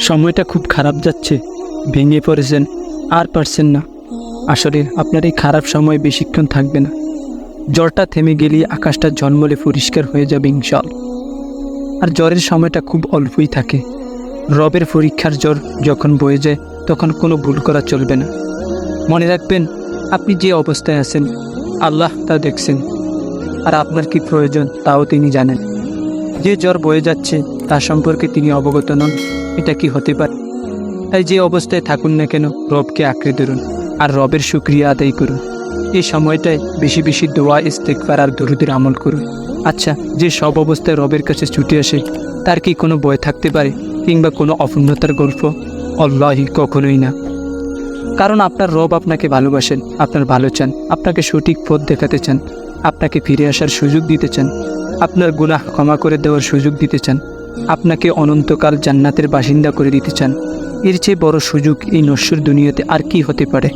সময়টা খুব খারাপ যাচ্ছে। ভেঙে পড়েছেন, আর পারছেন না। আসলে আপনার এই খারাপ সময় বেশিক্ষণ থাকবে না। জ্বরটা থেমে গেলেই আকাশটা জন্মলে পরিষ্কার হয়ে যাবে ইনশাল। আর জ্বরের সময়টা খুব অল্পই থাকে। রবের পরীক্ষার জ্বর যখন বয়ে যায়, তখন কোনো ভুল করা চলবে না। মনে রাখবেন, আপনি যে অবস্থায় আছেন, আল্লাহ তা দেখছেন। আর আপনার কি প্রয়োজন, তাও তিনি জানেন। যে জ্বর বয়ে যাচ্ছে তার সম্পর্কে তিনি অবগত নন। এটা কি হতে পারে? তাই যে অবস্থায় থাকুন না কেন, রবকে আঁকড়ে ধরুন, আর রবের সুক্রিয়া আদায় করুন। এই সময়টায় বেশি বেশি দোয়া ইস্তেকবার আর দরুদের আমল করুন। আচ্ছা যে সব অবস্থায় রবের কাছে ছুটে আসে, তার কি কোনো বয় থাকতে পারে, কিংবা কোনো অপূর্ণতার গল্প? অল্লাহি কখনোই না। কারণ আপনার রব আপনাকে ভালোবাসেন, আপনার ভালো চান, আপনাকে সঠিক পথ দেখাতে চান। আপনাকে ফিরে আসার সুযোগ দিতে চান। আপনার গুনাহ ক্ষমা করে দেওয়ার সুযোগ দিতে চান। আপনাকে অনন্তকাল জান্নাতের বাসিন্দা করে দিতে চান। এর চেয়ে বড় সুযোগ এই নশ্বর দুনিয়াতে আর কি হতে পারে?